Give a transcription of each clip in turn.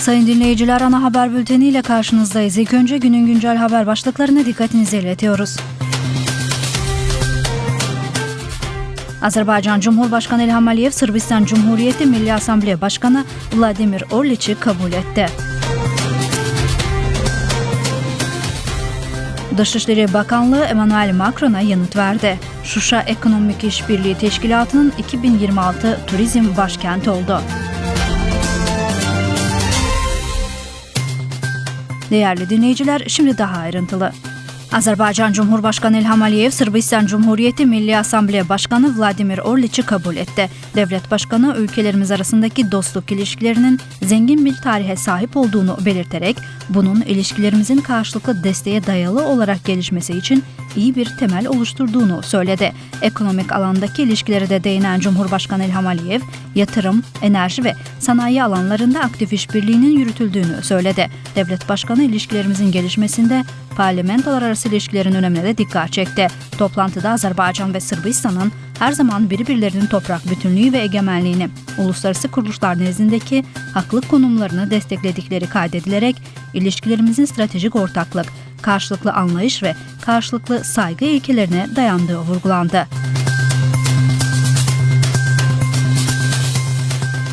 Sayın dinleyiciler ana haber bülteni ile karşınızdayız. İlk önce günün güncel haber başlıklarına dikkatinizi iletiyoruz. Azerbaycan Cumhurbaşkanı İlham Aliyev, Sırbistan Cumhuriyeti Milli Asamble Başkanı Vladimir Orliç'i kabul etti. Dışişleri Bakanlığı Emmanuel Macron'a yanıt verdi. Şuşa Ekonomik İşbirliği Teşkilatı'nın 2026 turizm başkenti oldu. Değerli dinleyiciler, şimdi daha ayrıntılı. Azerbaycan Cumhurbaşkanı İlham Aliyev, Sırbistan Cumhuriyeti Milli Asamble Başkanı Vladimir Orliç'i kabul etti. Devlet Başkanı ülkelerimiz arasındaki dostluk ilişkilerinin zengin bir tarihe sahip olduğunu belirterek, bunun ilişkilerimizin karşılıklı desteğe dayalı olarak gelişmesi için iyi bir temel oluşturduğunu söyledi. Ekonomik alandaki ilişkilere de değinen Cumhurbaşkanı İlham Aliyev, yatırım, enerji ve sanayi alanlarında aktif işbirliğinin yürütüldüğünü söyledi. Devlet Başkanı ilişkilerimizin gelişmesinde parlamentolar arası ilişkilerin önemine de dikkat çekti. Toplantıda Azerbaycan ve Sırbistan'ın her zaman birbirlerinin toprak bütünlüğü ve egemenliğini, uluslararası kuruluşlar nezdindeki haklı konumlarını destekledikleri kaydedilerek ilişkilerimizin stratejik ortaklık, karşılıklı anlayış ve karşılıklı saygı ilkelerine dayandığı vurgulandı.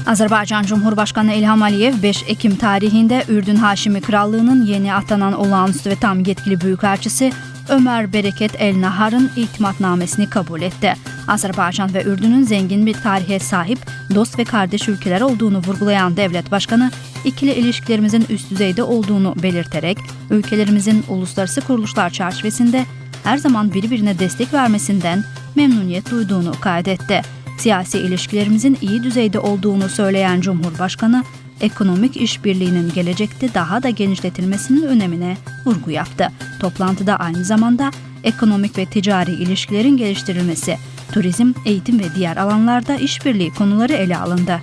Azerbaycan Cumhurbaşkanı İlham Aliyev 5 Ekim tarihinde Ürdün Haşimi Krallığı'nın yeni atanan olağanüstü ve tam yetkili büyükelçisi Ömer Bereket El Nahar'ın itimatnamesini kabul etti. Azerbaycan ve Ürdün'ün zengin bir tarihe sahip dost ve kardeş ülkeler olduğunu vurgulayan devlet başkanı, ikili ilişkilerimizin üst düzeyde olduğunu belirterek, ülkelerimizin uluslararası kuruluşlar çerçevesinde her zaman birbirine destek vermesinden memnuniyet duyduğunu kaydetti. Siyasi ilişkilerimizin iyi düzeyde olduğunu söyleyen Cumhurbaşkanı, ekonomik işbirliğinin gelecekte daha da genişletilmesinin önemine vurgu yaptı. Toplantıda aynı zamanda ekonomik ve ticari ilişkilerin geliştirilmesi, turizm, eğitim ve diğer alanlarda işbirliği konuları ele alındı.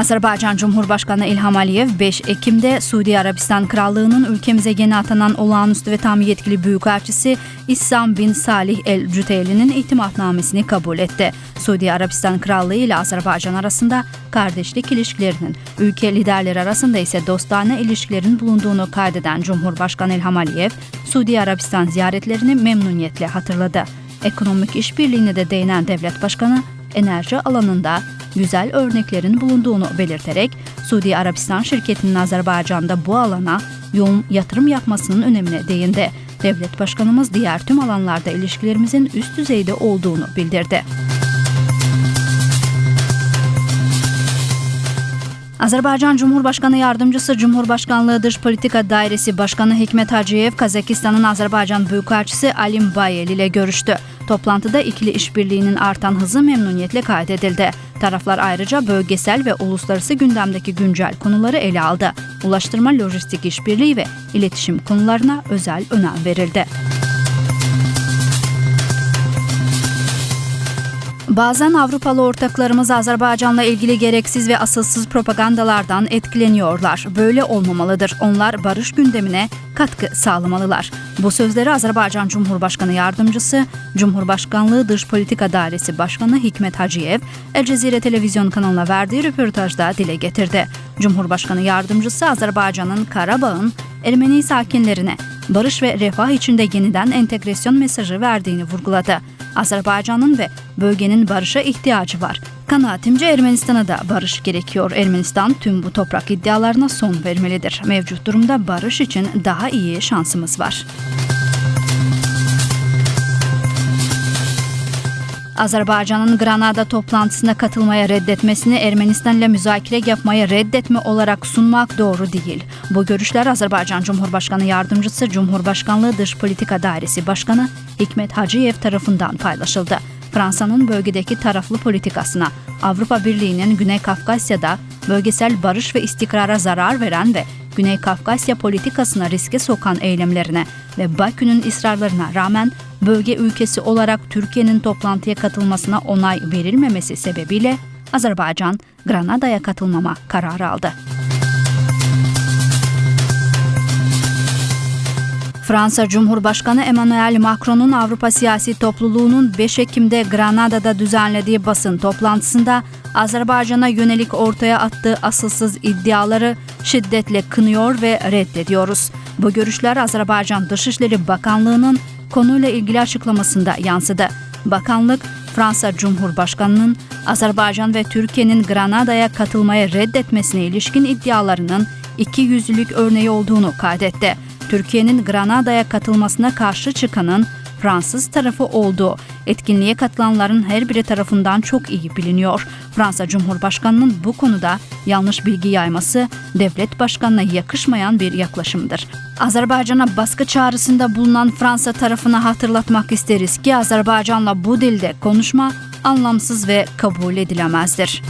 Azerbaycan Cumhurbaşkanı İlham Aliyev 5 Ekim'de Suudi Arabistan Krallığı'nın ülkemize yeni atanan olağanüstü ve tam yetkili büyükelçisi İssam bin Salih El Cüteyli'nin itimatnamesini kabul etti. Suudi Arabistan Krallığı ile Azerbaycan arasında kardeşlik ilişkilerinin, ülke liderleri arasında ise dostane ilişkilerin bulunduğunu kaydeden Cumhurbaşkanı İlham Aliyev, Suudi Arabistan ziyaretlerini memnuniyetle hatırladı. Ekonomik işbirliğine de değinen devlet başkanı, enerji alanında güzel örneklerin bulunduğunu belirterek Suudi Arabistan şirketinin Azerbaycan'da bu alana yoğun yatırım yapmasının önemine değindi. Devlet başkanımız diğer tüm alanlarda ilişkilerimizin üst düzeyde olduğunu bildirdi. Azerbaycan Cumhurbaşkanı Yardımcısı Cumhurbaşkanlığı Dış Politika Dairesi Başkanı Hikmet Hacıyev, Kazakistan'ın Azerbaycan Büyükelçisi Alim Bayel ile görüştü. Toplantıda ikili işbirliğinin artan hızı memnuniyetle kaydedildi. Taraflar ayrıca bölgesel ve uluslararası gündemdeki güncel konuları ele aldı. Ulaştırma, lojistik işbirliği ve iletişim konularına özel önem verildi. Bazen Avrupalı ortaklarımız Azerbaycan'la ilgili gereksiz ve asılsız propagandalardan etkileniyorlar. Böyle olmamalıdır. Onlar barış gündemine katkı sağlamalılar. Bu sözleri Azerbaycan Cumhurbaşkanı Yardımcısı, Cumhurbaşkanlığı Dış Politika Dairesi Başkanı Hikmet Hacıyev, El Cezire Televizyon kanalına verdiği röportajda dile getirdi. Cumhurbaşkanı Yardımcısı Azerbaycan'ın Karabağ'ın Ermeni sakinlerine barış ve refah içinde yeniden entegrasyon mesajı verdiğini vurguladı. Azerbaycan'ın ve bölgenin barışa ihtiyacı var. Kanaatimce Ermenistan'a da barış gerekiyor. Ermenistan tüm bu toprak iddialarına son vermelidir. Mevcut durumda barış için daha iyi şansımız var. Azerbaycan'ın Granada toplantısına katılmaya reddetmesini Ermenistan ile müzakere yapmaya reddetme olarak sunmak doğru değil. Bu görüşler Azerbaycan Cumhurbaşkanı Yardımcısı Cumhurbaşkanlığı Dış Politika Dairesi Başkanı Hikmet Hacıyev tarafından paylaşıldı. Fransa'nın bölgedeki taraflı politikasına, Avrupa Birliği'nin Güney Kafkasya'da bölgesel barış ve istikrara zarar veren ve Güney Kafkasya politikasına riske sokan eylemlerine ve Bakü'nün ısrarlarına rağmen bölge ülkesi olarak Türkiye'nin toplantıya katılmasına onay verilmemesi sebebiyle Azerbaycan Granada'ya katılmama kararı aldı. Fransa Cumhurbaşkanı Emmanuel Macron'un Avrupa Siyasi Topluluğu'nun 5 Ekim'de Granada'da düzenlediği basın toplantısında Azerbaycan'a yönelik ortaya attığı asılsız iddiaları şiddetle kınıyor ve reddediyoruz. Bu görüşler Azerbaycan Dışişleri Bakanlığı'nın konuyla ilgili açıklamasında yansıdı. Bakanlık, Fransa Cumhurbaşkanı'nın Azerbaycan ve Türkiye'nin Granada'ya katılmaya reddetmesine ilişkin iddialarının iki yüzlülük örneği olduğunu kaydetti. Türkiye'nin Granada'ya katılmasına karşı çıkanın Fransız tarafı olduğu etkinliğe katılanların her biri tarafından çok iyi biliniyor. Fransa Cumhurbaşkanı'nın bu konuda yanlış bilgi yayması devlet başkanına yakışmayan bir yaklaşımdır. Azerbaycan'a baskı çağrısında bulunan Fransa tarafına hatırlatmak isteriz ki Azerbaycan'la bu dilde konuşma anlamsız ve kabul edilemezdir.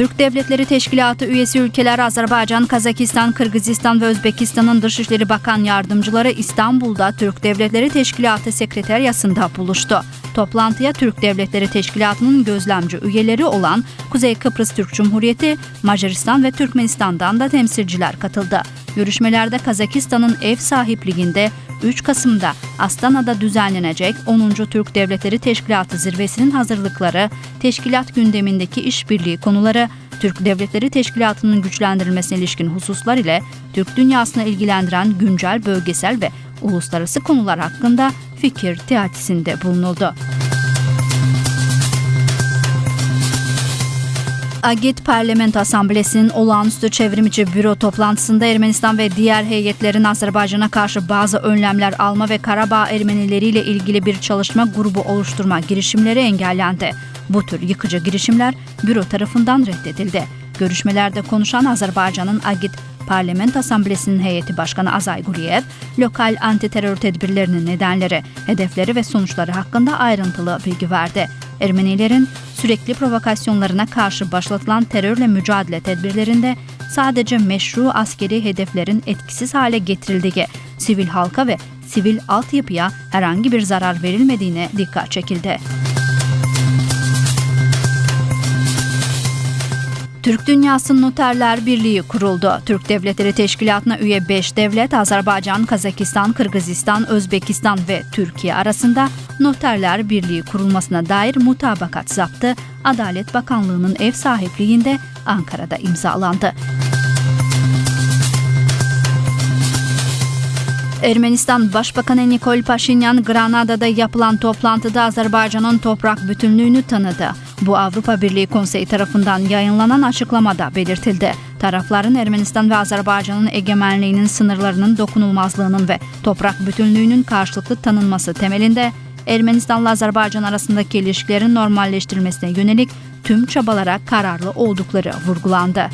Türk Devletleri Teşkilatı üyesi ülkeler Azerbaycan, Kazakistan, Kırgızistan ve Özbekistan'ın Dışişleri Bakan Yardımcıları İstanbul'da Türk Devletleri Teşkilatı Sekreteryası'nda buluştu. Toplantıya Türk Devletleri Teşkilatı'nın gözlemci üyeleri olan Kuzey Kıbrıs Türk Cumhuriyeti, Macaristan ve Türkmenistan'dan da temsilciler katıldı. Görüşmelerde Kazakistan'ın ev sahipliğinde 3 Kasım'da Astana'da düzenlenecek 10. Türk Devletleri Teşkilatı zirvesinin hazırlıkları, teşkilat gündemindeki işbirliği konuları, Türk Devletleri Teşkilatı'nın güçlendirilmesine ilişkin hususlar ile Türk dünyasını ilgilendiren güncel bölgesel ve uluslararası konular hakkında fikir teatisinde bulunuldu. Agit Parlamento Asamblesi'nin olağanüstü çevrimiçi büro toplantısında Ermenistan ve diğer heyetlerin Azerbaycan'a karşı bazı önlemler alma ve Karabağ Ermenileriyle ilgili bir çalışma grubu oluşturma girişimleri engellendi. Bu tür yıkıcı girişimler büro tarafından reddedildi. Görüşmelerde konuşan Azerbaycan'ın Agit Parlamento Asamblesi'nin heyeti başkanı Azay Guriyev, lokal antiterör tedbirlerinin nedenleri, hedefleri ve sonuçları hakkında ayrıntılı bilgi verdi. Ermenilerin sürekli provokasyonlarına karşı başlatılan terörle mücadele tedbirlerinde sadece meşru askeri hedeflerin etkisiz hale getirildiği, sivil halka ve sivil altyapıya herhangi bir zarar verilmediğine dikkat çekildi. Türk Dünyası Noterler Birliği kuruldu. Türk Devletleri Teşkilatı'na üye 5 devlet Azerbaycan, Kazakistan, Kırgızistan, Özbekistan ve Türkiye arasında Noterler Birliği kurulmasına dair mutabakat zaptı Adalet Bakanlığı'nın ev sahipliğinde Ankara'da imzalandı. Ermenistan Başbakanı Nikol Paşinyan Granada'da yapılan toplantıda Azerbaycan'ın toprak bütünlüğünü tanıdı. Bu Avrupa Birliği Konseyi tarafından yayınlanan açıklamada belirtildi. Tarafların Ermenistan ve Azerbaycan'ın egemenliğinin sınırlarının dokunulmazlığının ve toprak bütünlüğünün karşılıklı tanınması temelinde Ermenistan'la Azerbaycan arasındaki ilişkilerin normalleştirilmesine yönelik tüm çabalara kararlı oldukları vurgulandı.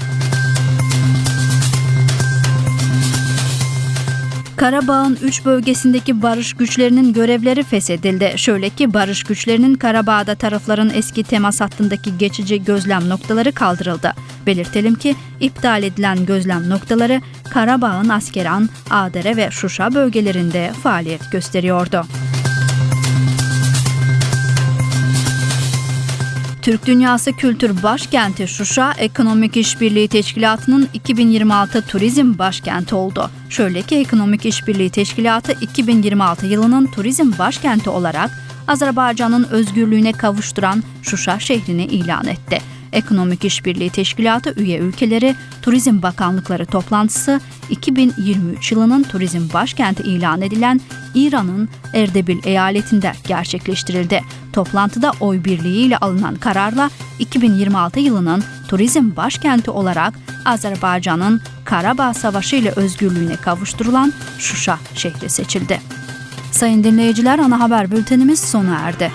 Karabağ'ın 3 bölgesindeki barış güçlerinin görevleri feshedildi. Şöyle ki barış güçlerinin Karabağ'da tarafların eski temas hattındaki geçici gözlem noktaları kaldırıldı. Belirtelim ki iptal edilen gözlem noktaları Karabağ'ın Askeran, Adere ve Şuşa bölgelerinde faaliyet gösteriyordu. Türk Dünyası Kültür Başkenti Şuşa, Ekonomik İşbirliği Teşkilatı'nın 2026 turizm başkenti oldu. Şöyle ki Ekonomik İşbirliği Teşkilatı 2026 yılının turizm başkenti olarak Azerbaycan'ın özgürlüğüne kavuşturan Şuşa şehrini ilan etti. Ekonomik İşbirliği Teşkilatı üye ülkeleri Turizm Bakanlıkları toplantısı 2023 yılının turizm başkenti ilan edilen İran'ın Erdebil eyaletinde gerçekleştirildi. Toplantıda oy birliğiyle alınan kararla 2026 yılının turizm başkenti olarak Azerbaycan'ın Karabağ Savaşı ile özgürlüğüne kavuşturulan Şuşa şehri seçildi. Sayın dinleyiciler ana haber bültenimiz sona erdi.